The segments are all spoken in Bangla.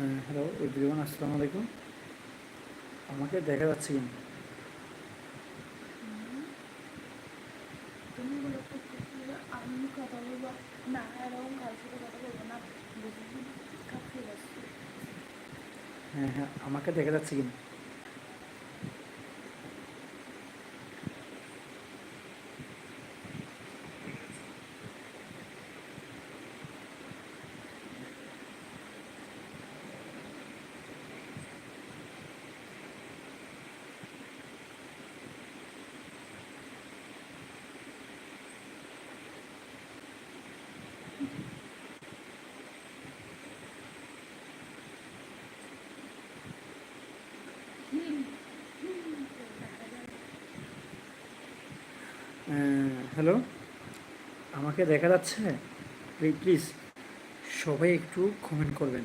হ্যালো এভরিওয়ান আসসালামু আলাইকুম। আমাকে দেখা যাচ্ছে কি না? তুমি বলো করতেছিলে আমি কথা না এরকম কারোর সাথে কথা বলব না বুঝলি কাঁপিয়ে হ্যাঁ হ্যাঁ আমাকে দেখা যাচ্ছে কি না? আহ, হ্যালো আমাকে দেখা যাচ্ছে? প্লিজ সবাই একটু কমেন্ট করবেন।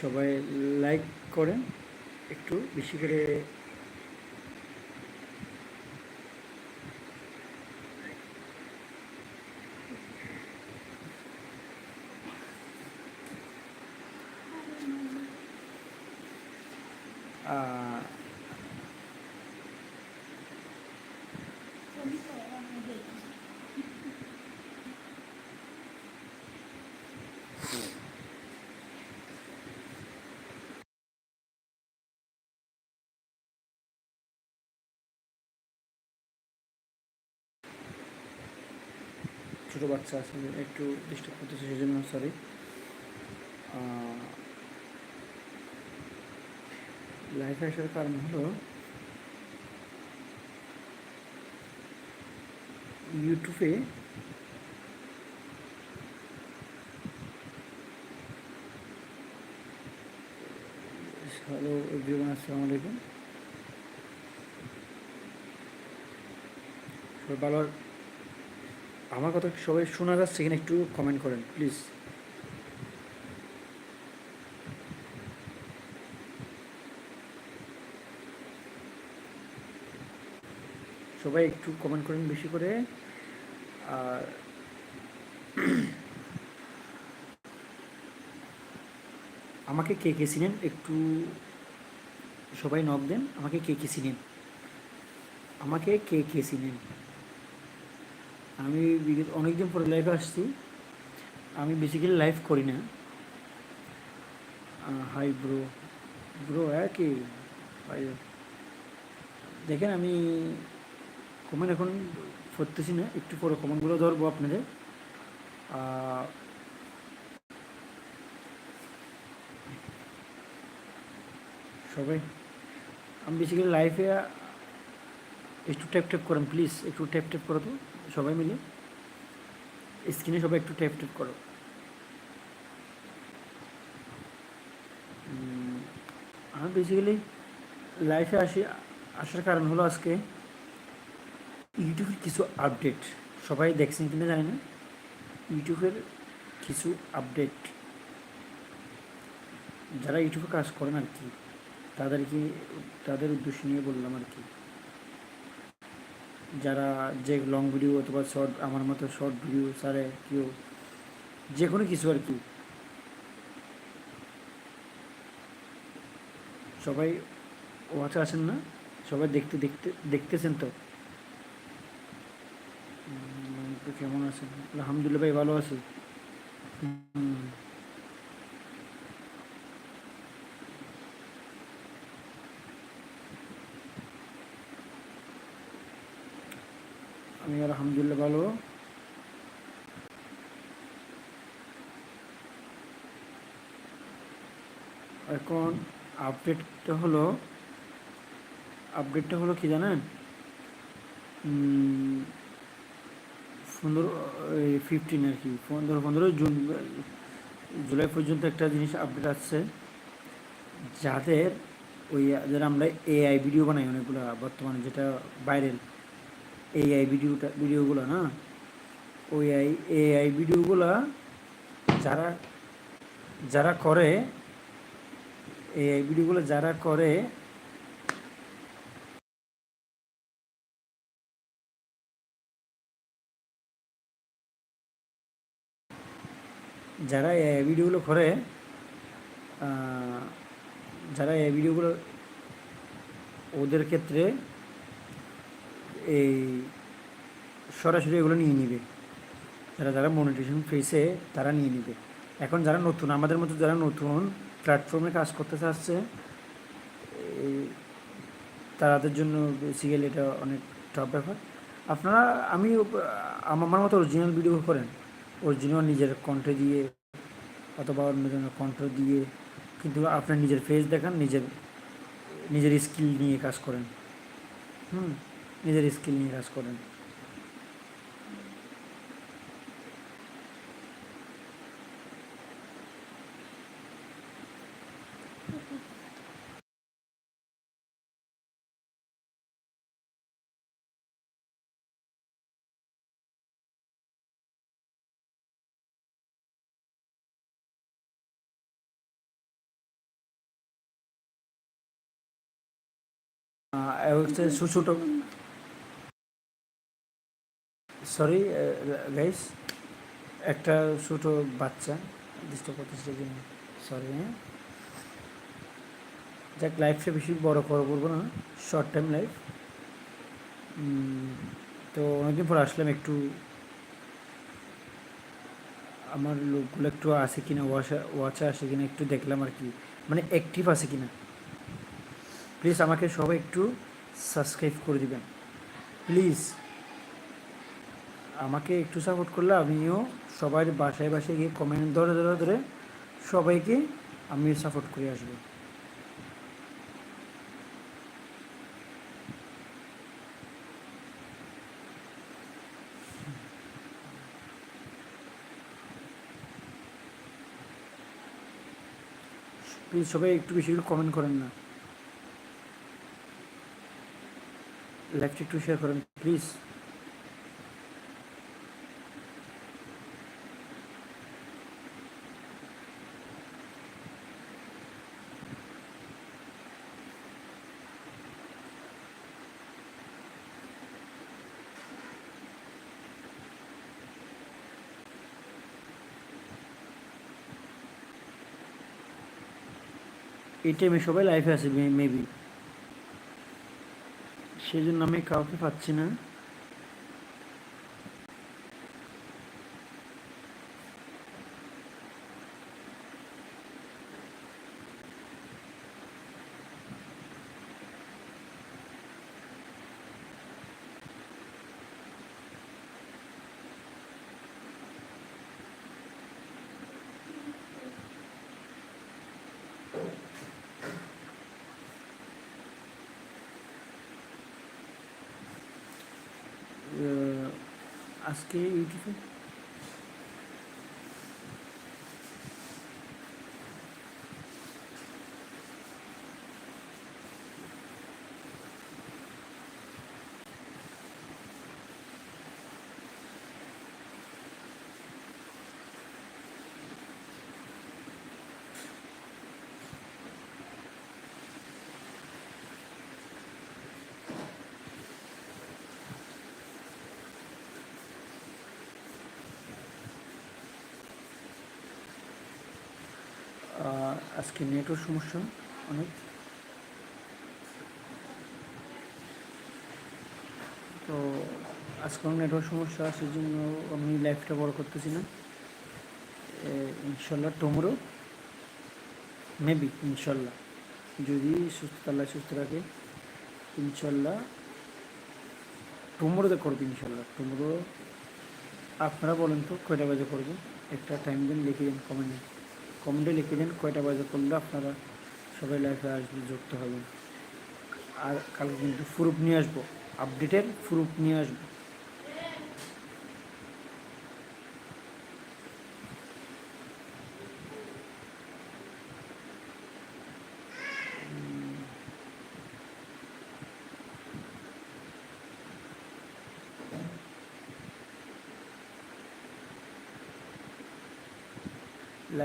সবাই লাইক করেন। একটু বেশি করে ছোটো বাচ্চা আছে একটু ডিস্টার্ব করতেছে সেই জন্য সরি লাইফে আসার কারণ হলো ইউটিউবে হ্যালো এভরিওয়ান আসসালামু আলাইকুম। ভালো আমার কথা সবাই শোনা যাচ্ছে কিনা একটু কমেন্ট করেন প্লিজ সবাই একটু কমেন্ট করেন বেশি করে। আর আমাকে কে কে চিনেন? একটু সবাই নক দেন। আমাকে কে কে চিনেন? আমাকে কে কে চিনেন? আমি বিগত অনেকদিন পরে লাইভে আসছি। আমি বেসিক্যালি লাইভ করি না। হাই ব্রো ব্রো হ্যাঁ কি দেখেন আমি কমেন্ট এখন করতেছি না, একটু পরে কমেন্টগুলো ধরবো আপনাদের। সবাই, আমি বেসিক্যালি লাইফে একটু ট্যাপ ট্যাপ করেন প্লিজ একটু ট্যাপ ট্যাপ করো তো, সবাই মিলে। স্ক্রিনে সবাই একটু ট্যাপ ট্যাপ করো। আমি বেসিক্যালি লাইফে আসি, আসার কারণ হলো আজকে ইউটিউবের কিছু আপডেট, সবাই দেখছেন কিনা জানি না, ইউটিউবের কিছু আপডেট, যারা ইউটিউবে কাজ করেন আর কি, তাদেরকে, তাদের উদ্দেশ্য নিয়ে বললাম আর কি। যারা যে লং ভিডিও অথবা শর্ট আমার মতো শর্ট ভিডিও সারে কেউ, যে কোনো কিছু আর কি। সবাই ওয়াচে আসেন না, সবাই দেখতে দেখতে, দেখতেছেন তো। কেমন আছেন আলহামদুলিল্লাহ ভাই ভালো আছি। আমি আলহামদুলিল্লাহ ভালো। এখন আপডেটটা হলো আপডেটটা হলো কি জানেন? পনেরো ফিফটিন আর কি। পনেরো পনেরোই জুন, জুলাই পর্যন্ত একটা জিনিস আপডেট আসছে। যাদের ওই, যারা আমরা এআই ভিডিও বানাই অনেকগুলো, বর্তমানে যেটা ভাইরাল এআই ভিডিওটা ভিডিওগুলো না? ওই আই এআই ভিডিওগুলো যারা যারা করে এআই ভিডিওগুলো যারা করে যারা এই ভিডিওগুলো করে যারা এই ভিডিওগুলো ওদের ক্ষেত্রে এই সরাসরি এগুলো নিয়ে নিবে। যারা যারা মনিটেশন ফেসে তারা নিয়ে নিবে। এখন যারা নতুন, আমাদের মতো যারা নতুন প্ল্যাটফর্মে কাজ করতে চাচ্ছে তাদের জন্য বেসিক্যালি এটা অনেক টপ ব্যাপার। আপনারা, আমি, আমার মতো অরিজিনাল ভিডিও করেন। অরিজিনাল নিজের কণ্ঠে দিয়ে অথবা অন্যজনের কণ্ঠ দিয়ে কিন্তু আপনার নিজের ফেস দেখান, নিজের নিজের স্কিল নিয়ে কাজ করেন। হুম, নিজের স্কিল নিয়ে কাজ করেন। হচ্ছে ছোটো সরি গাইস একটা ছোটো বাচ্চা ডিস্টার্ব করতেছে জন্য। সরি হ্যাঁ। যাক লাইফটা বেশি বড় করো করব না। শর্ট টাইম লাইফ তো অনেকদিন পর আসলাম একটু। আমার লোকগুলো একটু আছে কিনা ওয়াচা ওয়াচে আসে কিনা একটু দেখলাম আর কি। মানে অ্যাক্টিভ আছে কিনা। প্লিজ আমাকে সবাই একটু সাবস্ক্রাইব করে দিবেন। প্লিজ, আমাকে একটু সাপোর্ট করলে আমিও সবার বাসায় বাসায় গিয়ে কমেন্ট ধরে ধরে ধরে সবাইকে আমি সাপোর্ট করে আসব। প্লিজ সবাই একটু বেশি কমেন্ট করেন না। লাইভটা একটু শেয়ার করেন প্লিজ এই টাইমে সবাই লাইফে আছে মেবি সেই জন্য আমি কাউকে পাচ্ছি না। আজকে ইউটিউবে আজকে নেটওয়ার্ক সমস্যা অনেক। তো আজকে অনেক নেটওয়ার্ক সমস্যা সেই জন্য আমি লাইফটা বড় করতেছি না। ইনশাল্লাহ টুমরো মেবি ইনশাল্লাহ যদি সুস্থ আল্লাহ সুস্থ রাখে ইনশাল্লাহ টুমরোতে করবে ইনশাল্লাহ টুমরো আপনারা বলেন তো কয়টা বাজে করবেন একটা টাইম দিন, লিখে দিন কমেন্টে কমেন্টে লিখে দিন, কয়টা বাজে করলে আপনারা সবাই লাইফে আসবে, যুক্ত হবেন। আর কালকে কিন্তু প্রুফ নিয়ে আসব আপডেটের প্রুফ নিয়ে আসব।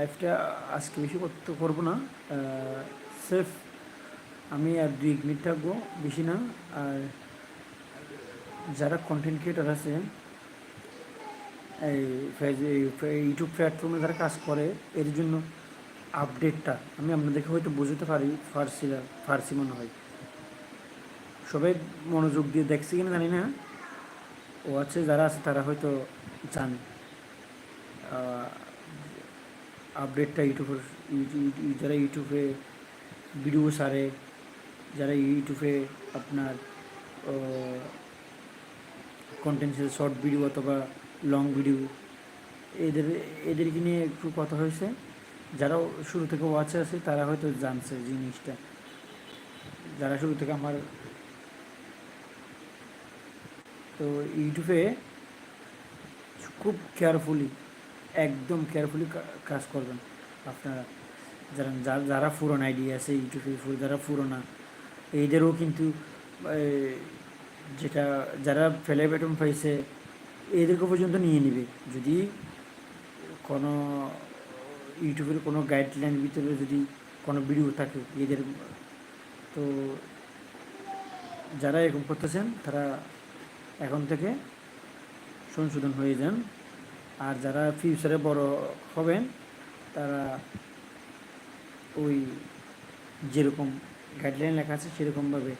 লাইফটা আজকে বেশি করতে করব না। সেফ আমি আর দুই মিনিট থাকব, বেশি না। আর যারা কন্টেন্ট ক্রিয়েটার আছে, এই ইউটিউব প্ল্যাটফর্মে যারা কাজ করে, এর জন্য আপডেটটা আমি আপনাদেরকে হয়তো বুঝতে পারি, ফার্সি ফার্সি মনে হয়। সবাই মনোযোগ দিয়ে দেখছে কিনা জানি না। ও আছে, যারা আছে তারা হয়তো জানে। আপডেটটা ইউটিউবের যারা ইউটিউবে ভিডিও সারে যারা ইউটিউবে আপনার কন্টেন্ট শর্ট ভিডিও অথবা লং ভিডিও এদের, এদেরকে নিয়ে একটু কথা হয়েছে। যারা শুরু থেকে ওয়াচে আছে, তারা হয়তো জানছে জিনিসটা। যারা শুরু থেকে আমার, তো ইউটিউবে খুব কেয়ারফুলি একদম কেয়ারফুলি কাজ করবেন। আপনারা যারা যারা পুরন আইডিয়া আছে ইউটিউবে যারা পুরোনা এদেরও কিন্তু যেটা, যারা ফেলে বেটন পাইছে, এদেরকে পর্যন্ত নিয়ে নেবে। যদি কোনো ইউটিউবের কোনো গাইডলাইন ভিতরে যদি কোনো ভিডিও থাকে, এদের, তো যারা এরকম করতেছেন, তারা এখন থেকে সংশোধন হয়ে যান। আর যারা ফিউচারে বড় হবেন, তারা ওই যেরকম গাইডলাইন লেখা আছে, সেরকমভাবে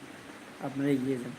আপনারা এগিয়ে যান।